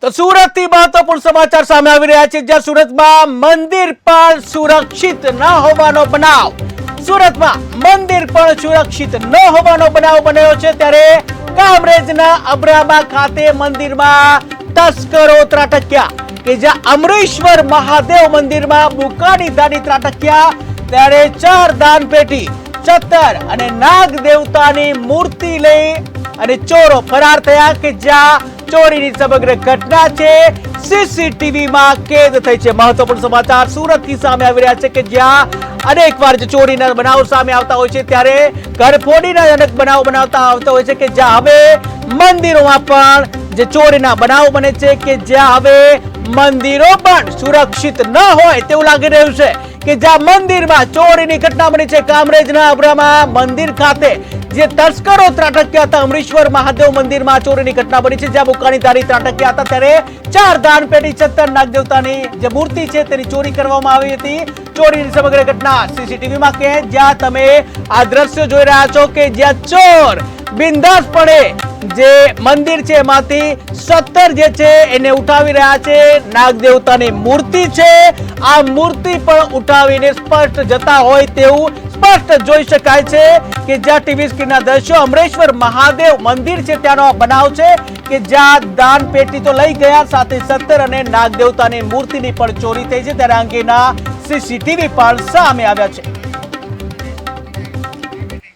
તો સુરતથી મહત્વપૂર્ણ સમાચાર સામે આવી રહ્યા છે. જ્યાં સુરતમાં મંદિર પણ સુરક્ષિત ન હોવાનો બનાવ. સુરતમાં મંદિર પણ સુરક્ષિત ન હોવાનો બનાવ બન્યો છે. ત્યારે કામરેજના અબ્રામા ખાતે મંદિરમાં તસ્કરો ત્રાટક્યા. કે જ્યાં અમરેશ્વર મહાદેવ મંદિરમાં બુકાની દાડી ત્રાટક્યા. ત્યારે ચાર દાન પેટી, ચત્તર અને નાગ દેવતાની મૂર્તિ લઈ અને ચોરો ફરાર થયા. કે જ્યાં ચોરીની સમગ્ર ઘટના છે. સીસીટીવીમાં કેદ થઈ છે. મહત્વપૂર્ણ સમાચાર સુરતથી સામે આવી રહ્યા છે કે જ્યાં અનેક વાર જે ચોરીના બનાવો સામે આવતા હોય છે, ત્યારે ઘરફોડીના અનેક બનાવો બનાવતા આવતા હોય છે કે જ્યાં હવે મંદિરોમાં પણ જે ચોરીના બનાવો બને છે કે જ્યાં હવે મંદિરો પણ સુરક્ષિત ન હોય તેવું લાગી રહ્યું છે કે જ્યાં મંદિરમાં ચોરીની ઘટના બની છે. કામરેજના અબ્રામા મંદિર ખાતે જે તસ્કરો ત્રાટક્યા હતા અમરીશ્વર મહાદેવ મંદિરમાં ચોરીની ઘટના બની છે. જ્યાં બુકાની તારી ત્રાટક્યા હતા ત્યારે ચાર દાન પેટી છત્તર નાગદેવતાની જે મૂર્તિ છે તેની ચોરી કરવામાં આવી હતી. ચોરીની સમગ્ર ઘટના સીસીટીવીમાં કે જ્યાં તમે આ દ્રશ્યો જોઈ રહ્યા છો કે જ્યાં ચોર બિંદાસપણે જે મંદિર છે એમાંથી સત્તર જે છે એને ઉઠાવી રહ્યા છે. નાગદેવતાની મૂર્તિ છે. આ મૂર્તિ પણ ઉઠાવીને સ્પષ્ટ જતા હોય તેવું સ્પષ્ટ જોઈ શકાય છે કે જ્યાં ટીવી સ્ક્રીનના દ્રશ્યો અમરેશ્વર મહાદેવ મંદિર છે, ત્યાંનો બનાવ છે કે જ્યાં દાન પેટી તો લઈ ગયા, સાથે સત્તર અને નાગદેવતાની મૂર્તિની પણ ચોરી થઈ છે. ત્યારે અંગેના સીસીટીવી પણ સામે આવ્યા છે.